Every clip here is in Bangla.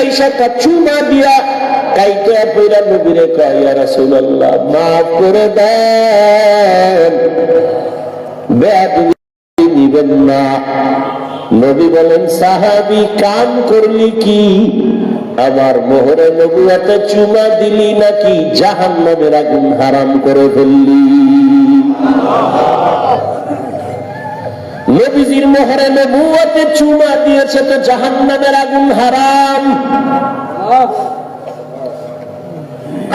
আইসাটা চুমা দিয়া কাইতে পইরা নবীরে কয়, ইয়া রাসূলুল্লাহ করে দেন। নিবেন না। নবী বলেন, সাহাবি কাম করলি কি? আমার মোহরে নবুয়াতে চুমা দিলি নাকি? জাহান নামের আগুন হারাম করে ফেললি। নবীজির মোহরে নবুয়াতে চুমা দিয়েছে তো জাহান নামের আগুন হারাম।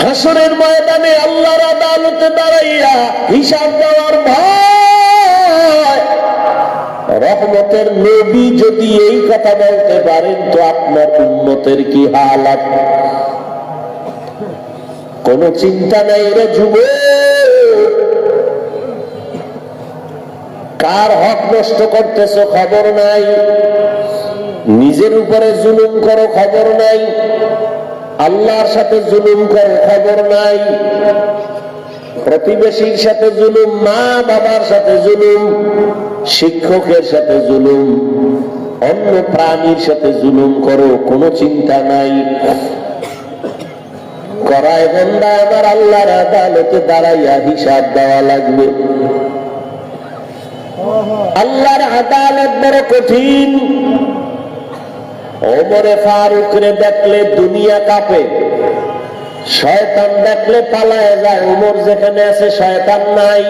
হাসরের ময়দানে আল্লাহর আদালতে দাঁড়াইয়া হিসাব দেওয়ার রহমতের নবী যদি এই কথা বলতে পারেন তো আপনার উন্নতের কি হালাত? কোন চিন্তা নাই রে যুব কার হক নষ্ট করতেছ খবর নাই? নিজের উপরে জুলুম করো, খবর নাই। আল্লাহর সাথে জুলুম করো, খবর নাই। প্রতিবেশীর সাথে জুলুম মা বাবার সাথে জুলুম, শিক্ষকের সাথে জুলুম, অন্য প্রাণীর সাথে জুলুম করো, কোনো চিন্তা নাই। করায় বন্দা আবার আল্লাহর আদালতে দাঁড়াইয়া হিসাব দেওয়া লাগবে। আল্লাহর আদালত বড় কঠিন। ওমরে ফারুকরে দেখলে দুনিয়া কাঁপে। শয়তান দেখলে পালায় যায়। উমর যেখানে আছে শয়তান নাই।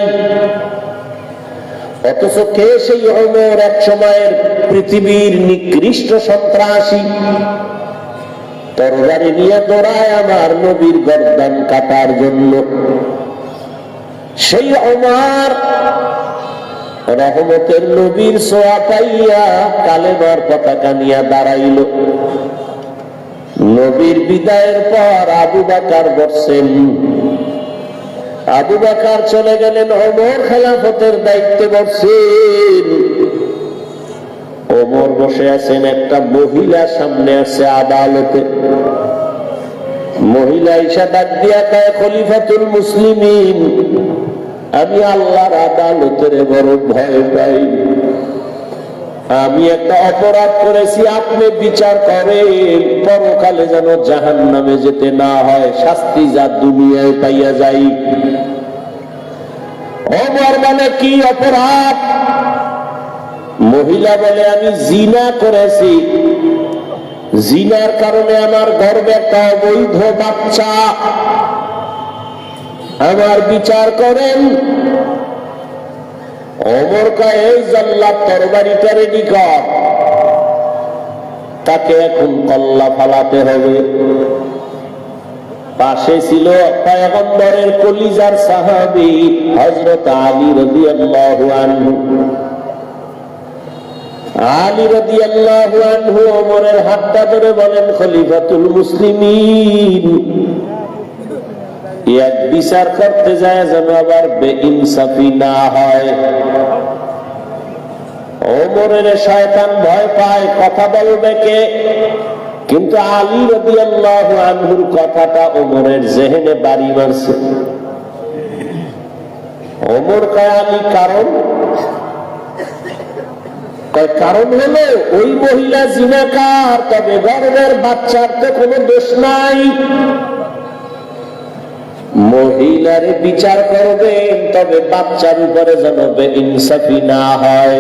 অথচ কে সেই অমর এক সময়ের পৃথিবীর নিকৃষ্ট সন্ত্রাসী? তরবারি নিয়ে দৌড়ায় আমার নবীর গর্দান কাটার জন্য। সেই অমার রহমতের নবীর সোয়া পাইয়া কালেমার পতাকা নিয়ে দাঁড়াইল। নবীর বিদায়ের পর আবু বাকার বসছেন। আবু বাকার চলে গেলেন অমর খেলাফতের দায়িত্বে বসছেন। ওমর বসে আছেন, একটা মহিলা সামনে আছে আদালতে। মহিলা ইসা ডাক দিয়া খলিফাতুল মুসলিমিন। আমি আল্লাহর আদালতের বড় ভয় পাই। আমি একটা অপরাধ করেছি, আপনি বিচার করেন। পরকালে যেন জাহান নামে যেতে না হয়, শাস্তি যা দুনিয়ায় পাইয়া যাই। অমর মানে কি অপরাধ? মহিলা বলে, আমি জিনা করেছি। জিনার কারণে আমার গর্বে একটা অবৈধ বাচ্চা। আমার বিচার করেন। অমর জাল্লাদ তরবারিটা রেডি কর। তাকে এখন কল্লা ফালাতে হবে। পাশে ছিল পয়গম্বরের কলিজার সাহাবি হজরত আলী আনহু। আলী আনহু ওমরের হাতটা ধরে বলেন, খলিফাতুল মুসলিমিন। এক বিচার করতে যায় যেন আবার বেইনসাফি না হয়। ওমরের শয়তান ভয় পায়, কথা বলবে কে? কিন্তু আলী রাদিয়াল্লাহু আনহুর কথাটা ওমরের জেহেনে বাড়ি মারছে। ওমর কয়, আলী, কারণ? কারণ হলো ওই মহিলা জিনাকার, তবে গর্বের বাচ্চার তো কোনো দোষ নাই। মহিলার বিচার করবেন তবে বাচ্চার উপরে যেন ইনসাফি না হয়।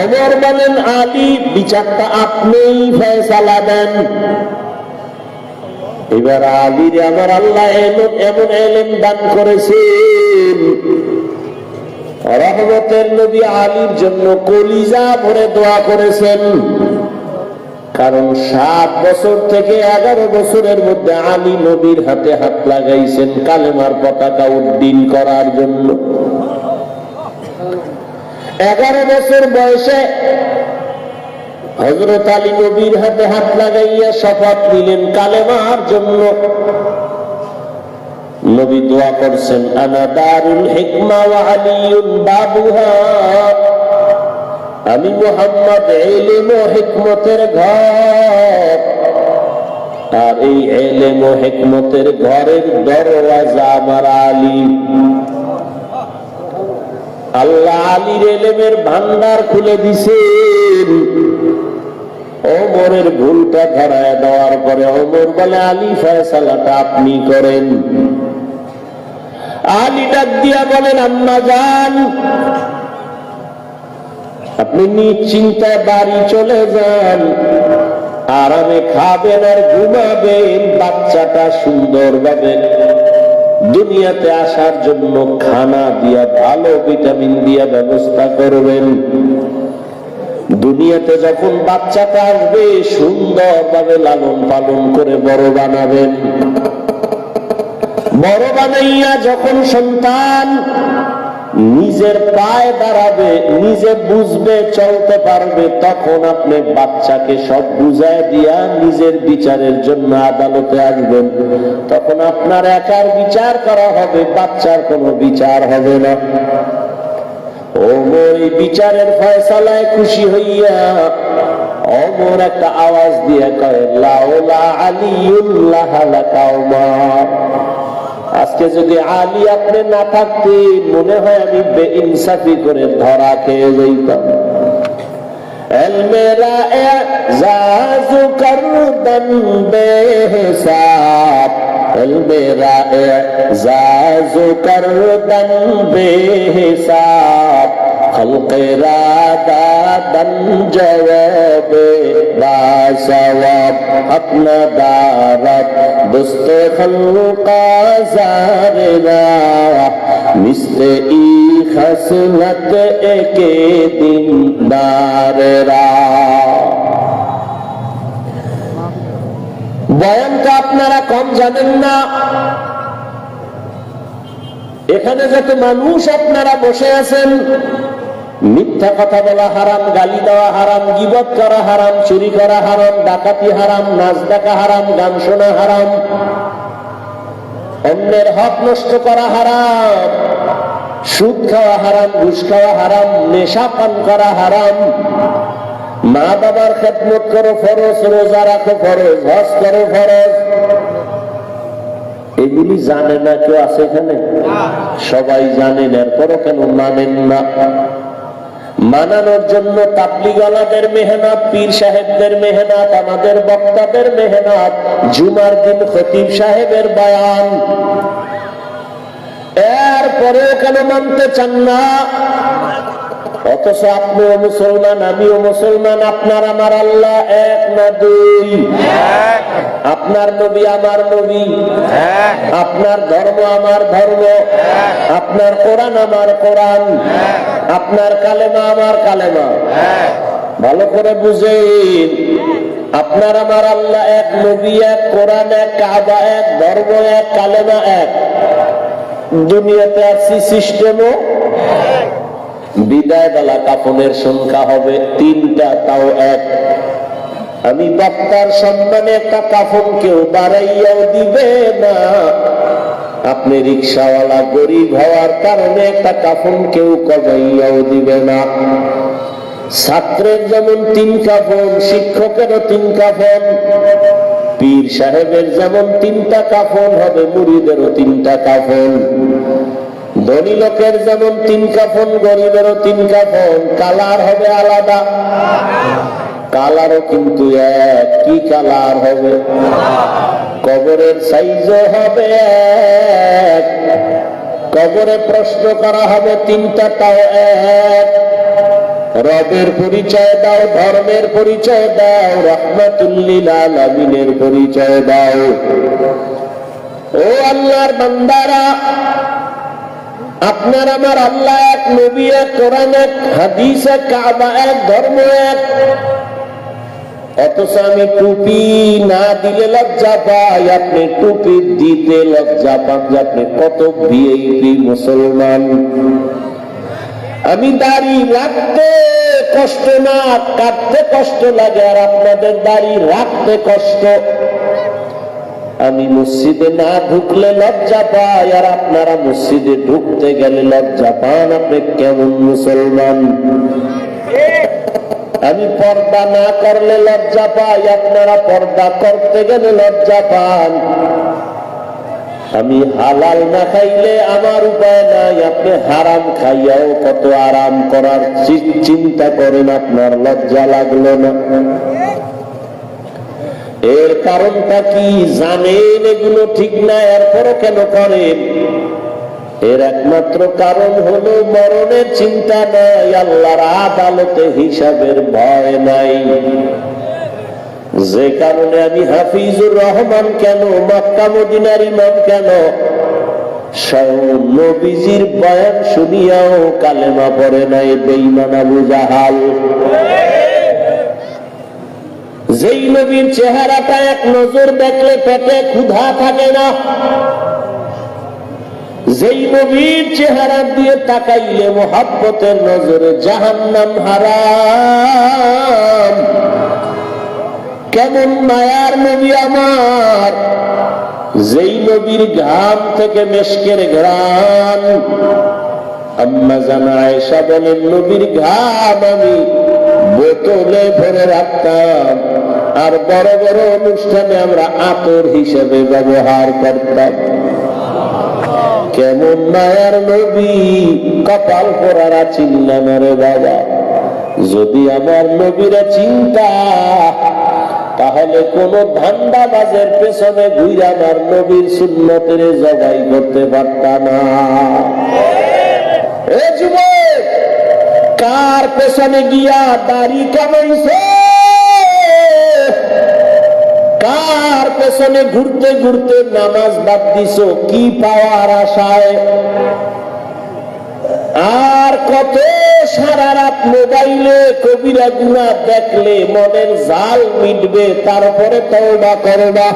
অমর বলেন আলী বিচারটা আপনিই ফয়সালা দেন। এবার আলীর আমার আল্লাহ এমন এমন এলেম দান করেছেন। রহমতের নবী আলীর জন্য কলিজা ভরে দোয়া করেছেন। কারণ সাত বছর থেকে এগারো বছরের মধ্যে আলী নবীর হাতে হাত লাগাইছেন কালেমার পতাকা উদ্দিন করার জন্য। এগারো বছর বয়সে হজরত আলী নবীর হাতে হাত লাগাইয়া শপথ নিলেন কালেমার জন্য। নবী দোয়া করছেন, আনা দারুল হিকমা ওয়া বাবুহা। আমি মোহাম্মদ এলেম হিকমতের ঘর। আর এই এলেম হিকমতের ঘরের দরওয়াজা আমার আলী। আল্লাহ আলীর এলেমের ভান্ডার খুলে দিছেন। অমরের ভুলটা ধরায় দেওয়ার পরে অমর বলে, আলী, ফয়সালাটা আপনি করেন। আলী ডাক দিয়া বলেন, আম্মা যান আপনি নিশ্চিন্তায় বাড়ি চলে যান। আরামে খাবেন আর ঘুমাবেন, বাচ্চাটা সুন্দরভাবে দুনিয়াতে আসার জন্য খানা দিয়া, ভালো ভিটামিন দিয়া ব্যবস্থা করবেন। দুনিয়াতে যখন বাচ্চাটা আসবে, সুন্দরভাবে লালন পালন করে বড় বানাবেন। বড় বানাইয়া যখন সন্তান নিজের পায়ে দাঁড়াবে, নিজে বুঝবে, চলতে পারবে, তখন আপনি বাচ্চাকে সব বুঝায় দিয়া নিজের বিচারের জন্য আদালতে আসবেন। তখন আপনার একার বিচার করা হবে, বাচ্চার কোনো বিচার হবে না। ওমর এই বিচারের ফয়সালায় খুশি হইয়া অমর একটা আওয়াজ দিয়ে কয়, লাউলা আলিউল্লাহ লাকাউমা আজকে যদি আলী আপনি না থাকতেন মনে হয় আমি বেইনসাফি করে ধরা খেয়ে যাইতাম मेरा एजाजु कर दम বস্তে খালুকাজারেরা মিস্তে ই হাসনত একে দিনদারেরা বয়ানটা আপনারা কম জানেন না। এখানে যত মানুষ আপনারা বসে আছেন মিথ্যা কথা বলা হারাম গালি দেওয়া হারাম গিবত করা হারাম চুরি করা হারাম ডাকাতি হারাম নাচ দেখা হারাম গান শোনা হারাম। অন্যের হক নষ্ট করা হারাম সুদ খাওয়া হারাম ঘুষ খাওয়া হারাম নেশা পান করা হারাম। মা বাবার খেদমত করো ফরজ রোজা রাখো ফরজ হজ করো ফরজ। এগুলি জানে না কেউ আছে এখানে? সবাই জানেন এরপরও কেন মানেন না? মানানোর জন্য তাবলিগালাদের মেহনত, পীর সাহেবদের মেহনত, আমাদের বক্তাদের মেহনত, জুমার দিন খতিব সাহেবের বায়ান। এরপরেও কেন মানতে চান না? অথচ আপনিও মুসলমান আমিও মুসলমান, আপনার আমার আল্লাহ এক না দুই আপনার নবী আমার নবী। আপনার ধর্ম আমার ধর্ম। আপনার কোরআন আমার কোরআন। আপনার কালেমা আমার কালেমা। ভালো করে বুঝেন, আপনার আমার আল্লাহ এক নবী, এক কোরআন, এক কাবা, এক ধর্ম, এক কালেমা, এক। দুনিয়াতে আসছি সিস্টেমও বিদায় বেলা কাপনের সংখ্যা হবে তিনটা, তাও এক। আমি বক্তার সম্মানে একটা কাফন কেউ বাড়াইয়াও দিবে না। আপনি রিক্সাওয়ালা গরিব হওয়ার কারণে একটা কাফন কেউ কমাইয়াও দিবে না। ছাত্রের যেমন তিন কাফন শিক্ষকেরও তিন কাফন পীর সাহেবের যেমন তিনটা কাফন হবে, মুড়িদেরও তিনটা কাফন ধনী লোকের যেমন তিন কাফন, গরিবেরও তিন কাফন, কালার হবে আলাদা। কালারও কিন্তু এক, কি কালার হবে? কবরের সাইজও হবে এক, কবরে প্রশ্ন করা হবে তিনটা তাও এক। রবের পরিচয় দাও, ধর্মের পরিচয় দাও, রহমাতুল্লিল আলমিনের পরিচয় দাও। ও আল্লাহর বান্দারা আপনার আমার আল্লাহ এক নবী, এক কোরআন, এক হাদিস, এক কাবা, এক ধর্ম, এক। অথচ আমি টুপি না দিলে লজ্জা পাই, আপনি টুপি দিতে লজ্জা পান যে আপনি কত ভিআইপি মুসলমান। আমি দাড়ি রাখতে কষ্ট না কাটতে কষ্ট লাগে, আর আপনাদের দাড়ি রাখতে কষ্ট। আমি মসজিদে না ঢুকলে লজ্জা পাই আর আপনারা মসজিদে ঢুকতে গেলে লজ্জা পান। আপনি কেমন মুসলমান? আমি পর্দা না করলে লজ্জা পাই, আপনারা পর্দা করতে গেলে লজ্জা পান। আমি হালাল না খাইলে আমার উপায় নাই, আপনি হারাম খাইয়াও কত আরাম করার চিন্তা করেন, আপনার লজ্জা লাগল না। কারণটা কি জানেন এগুলো ঠিক না? এরপরও কেন করেন? এর একমাত্র কারণ হলো মরণের চিন্তা নাই, আল্লাহর আদালতে হিসাবের ভয় নাই। যে কারণে আমি হাফিজুর রহমান কেন, মক্কা মদিনার ইমাম কেন? স্বয়ং বয়ান শুনিয়াও কালেমা পড়ে নাই বেইমান আবু জাহাল। যেই নবীর চেহারাটা এক নজর দেখলে পেটে ক্ষুধা থাকে না। যেই নবীর চেহারা দিয়ে তাকাইলে মোহাব্বতের নজরে জাহান্নাম হারাম। কেমন মায়ার নবী আমার। যেই নবীর ঘাম থেকে মেশকের ঘ্রাণ। আম্মা জানা আয়েশা বলেন, নবীর ঘাম আমি বোতলে ভরে রাখতাম। আর বড় বড় অনুষ্ঠানে আমরা আতর হিসেবে ব্যবহার করতাম। কেমন মায়ার নবী, কপাল পরারা চিনলাম রে বাবা। যদি আমার নবীরা চিন্তা, তাহলে কোন ধান্দাবাজের পেছনে ঘুরে আমার নবীর সুন্নতের জবাই করতে পারতাম না। কার পেছনে গিয়া দাড়ি কামাইছে কার পেছনে ঘুরতে ঘুরতে নামাজ বাদ দিছ? কি পাওয়ার আশায়? আর কত সারা রাত মোবাইলে কবিরা গুণা দেখলে মনের জাল মিটবে, তারপরে তওবা করবা।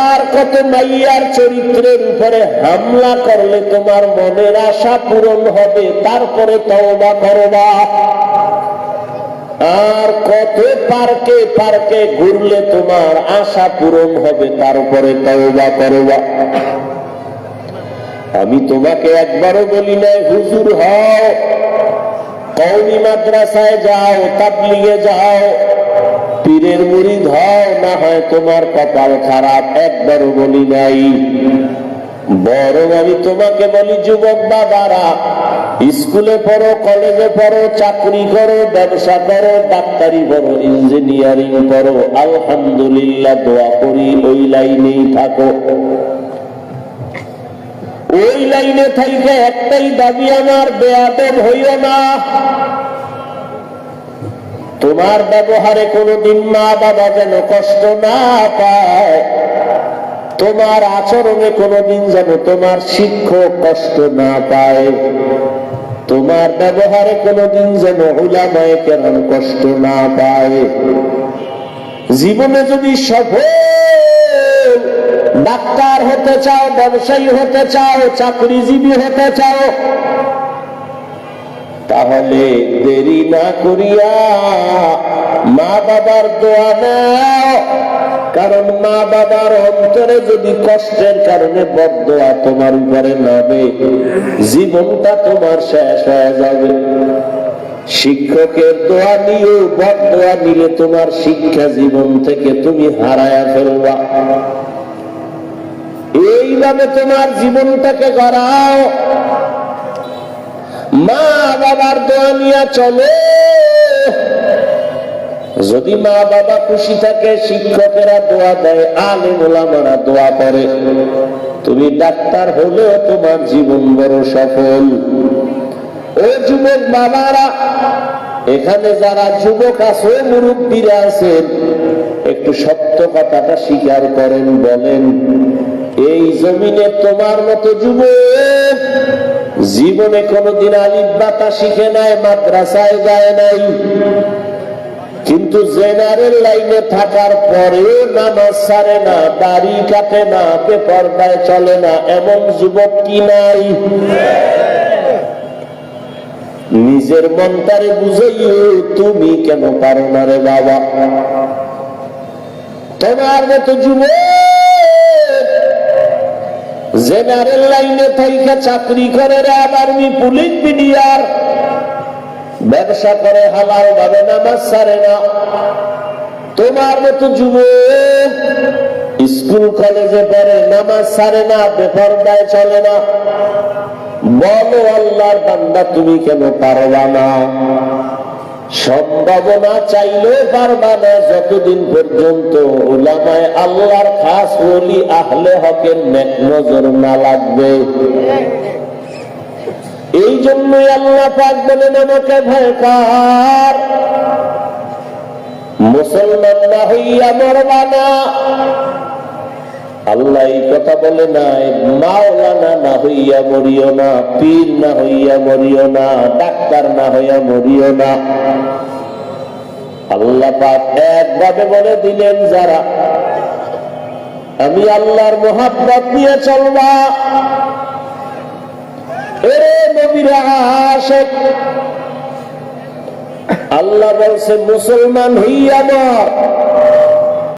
আর কত মাইয়ার চরিত্রের উপরে হামলা করলে তোমার মনের আশা পূরণ হবে, তারপরে তওবা করবা। আর কত পার্কে পার্কে ঘুরলে তোমার আশা পূরণ হবে তারপরে তওবা করবা আমি তোমাকে একবারও বলি নাই, হুজুর হও কৌমি মাদ্রাসায় যাও, তাবলিগে যাও, পীরের মুড়ি হও, না হয় তোমার কপাল খারাপ, একবারও বলি নাই। বরং আমি তোমাকে বলি, যুবক বাবারা, স্কুলে পড়ো, কলেজে পড়ো, চাকরি করো, ব্যবসা করো, ডাক্তারি করো ইঞ্জিনিয়ারিং করো আলহামদুলিল্লাহ দোয়া করি, ওই লাইনেই থাকো। ওই লাইনে থাইকে একটাই দাবি আমার, বেয়াদব হইও না। তোমার ব্যবহারে কোনোদিন মা বাবা যেন কষ্ট না পায়। তোমার আচরণে কোনোদিন যেন তোমার শিক্ষক কষ্ট না পায়। তোমার ব্যবহারে কোনোদিন যেন হুলামায় কেন কষ্ট না পায়। জীবনে যদি সফল ডাক্তার হতে চাও, ব্যবসায়ী হতে চাও, চাকরিজীবী হতে চাও, তাহলে দেরি না করিয়া মা বাবার দোয়া নাও। কারণ মা বাবার অন্তরে যদি কষ্টের কারণে বদোয়া তোমার উপরে নামে, জীবনটা তোমার শেষ হয়ে যাবে। শিক্ষকের দোয়া নিয়েও বদ দোয়া নিলে তোমার শিক্ষা জীবন থেকে তুমি হারায়া ফেলবা। এইভাবে তোমার জীবনটাকে গড়াও। মা বাবার দোয়া নিয়ে চলে। যদি মা বাবা খুশি থাকে, শিক্ষকেরা দোয়া দেয় আলে মোলামারা দোয়া করে। তুমি ডাক্তার হলেও তোমার জীবন বড় সফল। ও যুবক বাবারা, এখানে যারা যুবক আছে, মুরব্বীরা আছেন একটু সত্য কথাটা স্বীকার করেন, বলেন, এই জমিনে তোমার মতো যুবক জীবনে কোনোদিন আলিফ বাতা শিখে নাই, মাদ্রাসায় যায় নাই। কিন্তু জেনারেল লাইনে থাকার পরেও নামাজ সারে না, দাড়ি কাটে না, বেপরদায় চলে না, এমন যুবক কি নাই? নিজের মনটারে বুঝাইও, তুমি কেন পারো না রে বাবা? তোমার মতো যুবক জেনারেল লাইনে থাইকা চাকরি করে রে আর্মি, পুলিশ, বিডিআর। ব্যবসা করে হালাল ভাবে নামাজ সারে না। তোমার মতো যুবক স্কুল, কলেজে পড়ে নামাজ সারে না, বেপরদায় চলে না। বলো আল্লাহর বান্দা, তুমি কেন পারবা না? সম্ভাবনা চাইলে পারবা না। যতদিন পর্যন্ত ওলামায় আল্লাহর খাস ওলি আহলে হকের নেক নজর না লাগবে। এই জন্যই আল্লাহ পাক বলেন, আমাকে ভয় কর। মুসলমান না হইয়া মরবা না। আল্লাহ এই কথা বলে নাই, মাওলানা না হইয়া মরিও না, পীর না হইয়া মরিও না, ডাক্তার না হইয়া মরিও না। আল্লাহ পাক একভাবে বলে দিলেন, যারা, আমি আল্লাহর মোহাব্বত নিয়ে চলবা। আল্লাহ বলছে মুসলমান হইয়া মর।